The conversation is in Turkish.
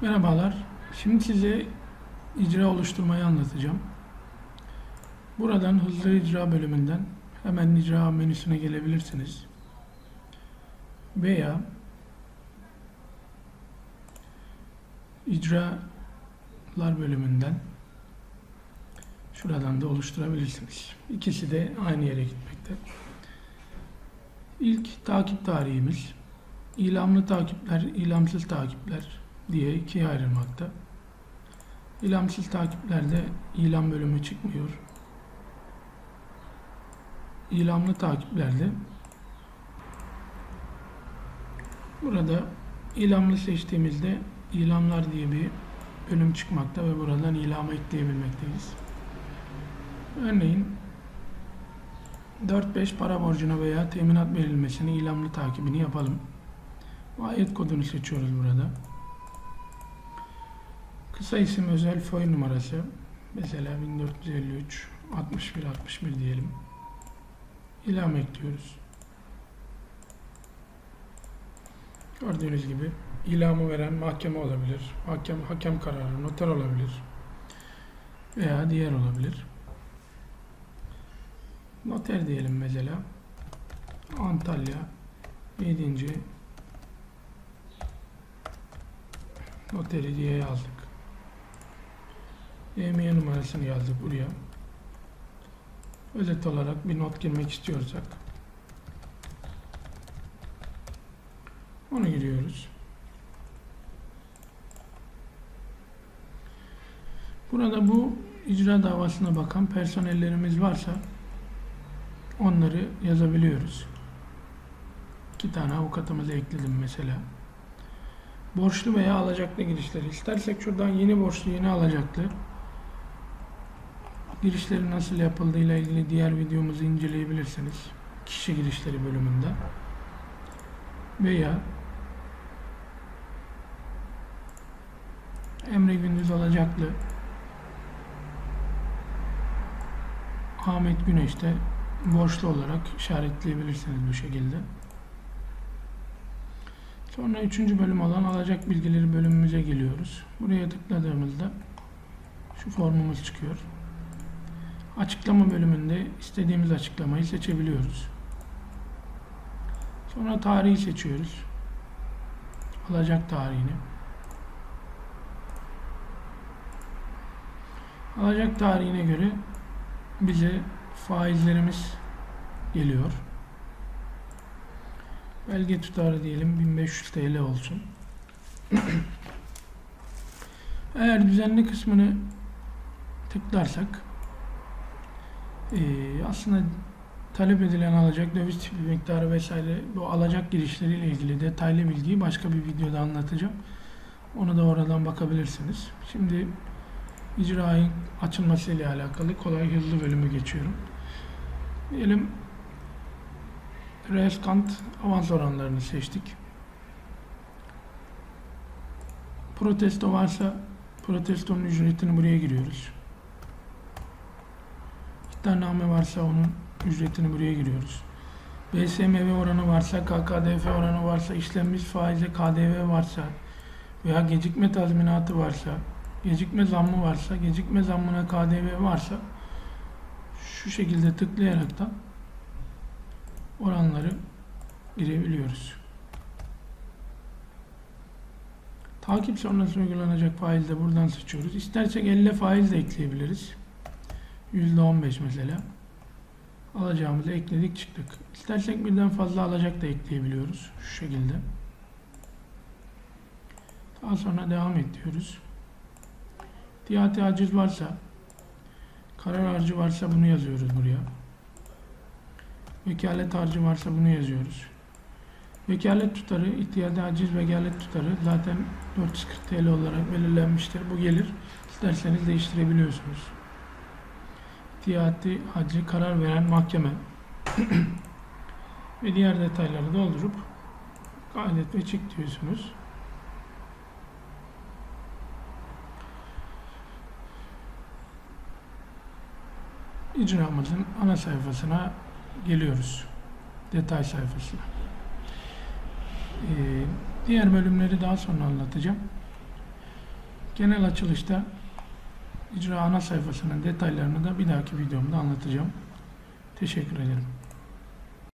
Merhabalar. Şimdi size icra oluşturmayı anlatacağım. Buradan hızlı icra bölümünden hemen icra menüsüne gelebilirsiniz. Veya icralar bölümünden şuradan da oluşturabilirsiniz. İkisi de aynı yere gitmekte. İlk takip tarihimiz ilamlı takipler, ilamsız takipler diye ikiye ayrılmakta. İlamsız takiplerde ilam bölümü çıkmıyor. İlamlı takiplerde burada ilamlı seçtiğimizde ilamlar diye bir bölüm çıkmakta ve buradan ilama ekleyebilmekteyiz. Örneğin 4-5 para borcuna veya teminat verilmesini ilamlı takibini yapalım. Ayet kodunu seçiyoruz burada. Kısa isim özel foy numarası. Mesela 1453 61 61 diyelim. İlam ekliyoruz. Gördüğünüz gibi ilamı veren mahkeme olabilir. Hakem, hakem kararı, noter olabilir. Veya diğer olabilir. Noter diyelim mesela. Antalya 7. Noteri diye yazdık. EMEA numarasını yazdık buraya. Özet olarak bir not girmek istiyorsak onu giriyoruz. Burada bu icra davasına bakan personellerimiz varsa onları yazabiliyoruz. İki tane avukatımızı ekledim mesela. Borçlu veya alacaklı girişleri. İstersek şuradan yeni borçlu, yeni alacaklı girişleri nasıl yapıldığıyla ilgili diğer videomuzu inceleyebilirsiniz. Kişi girişleri bölümünde. Veya Emre Gündüz alacaklı Ahmet Güneş'te borçlu olarak işaretleyebilirsiniz bu şekilde. Sonra üçüncü bölüm olan alacak bilgileri bölümümüze geliyoruz. Buraya tıkladığımızda şu formumuz çıkıyor. Açıklama bölümünde istediğimiz açıklamayı seçebiliyoruz. Sonra tarihi seçiyoruz. Alacak tarihini. Alacak tarihine göre bize faizlerimiz geliyor. Belge tutarı diyelim 1500 TL olsun. Eğer düzenli kısmını tıklarsak eee, aslında talep edilen alacak döviz tipi miktarı vesaire bu alacak girişleriyle ilgili detaylı bilgiyi başka bir videoda anlatacağım. Onu da oradan bakabilirsiniz. Şimdi icrayın açılması ile alakalı kolay hızlı bölümü geçiyorum. Diyelim Reskant avans oranlarını seçtik. Protesto varsa protestonun ücretini buraya giriyoruz. İddianame varsa onun ücretini buraya giriyoruz. BSMV oranı varsa, KKDF oranı varsa, işlenmiş faize KDV varsa veya gecikme tazminatı varsa, gecikme zammı varsa, gecikme zammına KDV varsa şu şekilde tıklayaraktan oranları girebiliyoruz. Takip sonrası uygulanacak faiz de buradan seçiyoruz. İstersek elle faiz de ekleyebiliriz. %15 mesela. Alacağımızı ekledik çıktık. İstersek birden fazla alacak da ekleyebiliyoruz. Şu şekilde. Daha sonra devam et diyoruz. Tiyati aciz varsa, karar harcı varsa bunu yazıyoruz buraya. Vekalet harcı varsa bunu yazıyoruz. Vekalet tutarı, ihtiyacı aciz vekalet tutarı zaten 440 TL olarak belirlenmiştir. Bu gelir. İsterseniz değiştirebiliyorsunuz. İhtiyati hacı karar veren mahkeme ve diğer detayları doldurup kaydet ve çık diyorsunuz. icramızın ana sayfasına geliyoruz. Detay sayfasına. Ee, diğer bölümleri daha sonra anlatacağım. Genel açılışta icra ana sayfasının detaylarını da bir dahaki videomda anlatacağım. Teşekkür ederim.